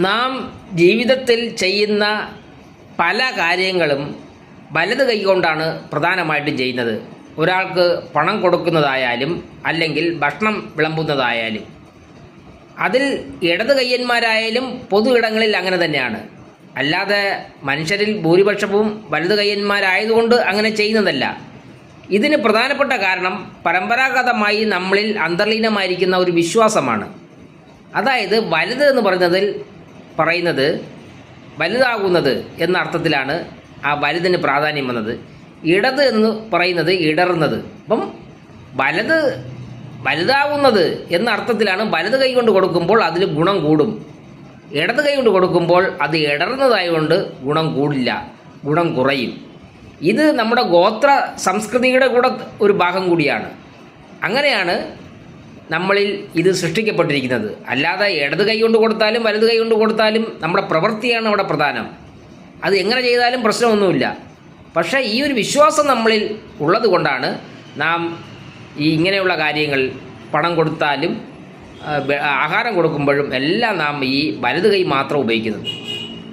നാം ജീവിതത്തിൽ ചെയ്യുന്ന പല കാര്യങ്ങളും വലത് കൈകൊണ്ടാണ് പ്രധാനമായിട്ടും ചെയ്യുന്നത്. ഒരാൾക്ക് പണം കൊടുക്കുന്നതായാലും അല്ലെങ്കിൽ ഭക്ഷണം വിളമ്പുന്നതായാലും. അതിൽ ഇടത് കയ്യന്മാരായാലും പൊതു ഇടങ്ങളിൽ അങ്ങനെ തന്നെയാണ്. അല്ലാതെ മനുഷ്യരിൽ ഭൂരിപക്ഷവും വലത് കയ്യന്മാരായതുകൊണ്ട് അങ്ങനെ ചെയ്യുന്നതല്ല. ഇതിന് പ്രധാനപ്പെട്ട കാരണം പരമ്പരാഗതമായി നമ്മളിൽ അന്തർലീനമായിരിക്കുന്ന ഒരു വിശ്വാസമാണ്. അതായത് വലുത് എന്ന് പറയുന്നതിൽ പറയുന്നത് വലുതാകുന്നത് എന്ന അർത്ഥത്തിലാണ് ആ വലുതിന് പ്രാധാന്യം വന്നത്. ഇടത് എന്ന് പറയുന്നത് ഇടറുന്നത്. അപ്പം വലത് വലുതാവുന്നത് എന്ന അർത്ഥത്തിലാണ് വലത് കൈ കൊണ്ട് കൊടുക്കുമ്പോൾ അതിൽ ഗുണം കൂടും. ഇടത് കൈ കൊണ്ട് കൊടുക്കുമ്പോൾ അത് ഇടറുന്നതായതുകൊണ്ട് ഗുണം കൂടില്ല ഗുണം കുറയും. ഇത് നമ്മുടെ ഗോത്ര സംസ്കൃതിയുടെ കൂടെ ഒരു ഭാഗം കൂടിയാണ്. അങ്ങനെയാണ് നമ്മളിൽ ഇത് സൃഷ്ടിക്കപ്പെട്ടിരിക്കുന്നത്. അല്ലാതെ ഇടത് കൈ കൊണ്ട് കൊടുത്താലും വലത് കൈ കൊണ്ട് കൊടുത്താലും നമ്മുടെ പ്രവൃത്തിയാണ് അവിടെ പ്രധാനം. അത് എങ്ങനെ ചെയ്താലും പ്രശ്നമൊന്നുമില്ല. പക്ഷേ ഈ ഒരു വിശ്വാസം നമ്മളിൽ ഉള്ളത് കൊണ്ടാണ് നാം ഈ ഇങ്ങനെയുള്ള കാര്യങ്ങൾ പണം കൊടുത്താലും ആഹാരം കൊടുക്കുമ്പോഴും എല്ലാം നാം ഈ വലത് കൈ മാത്രം ഉപയോഗിക്കുന്നത്.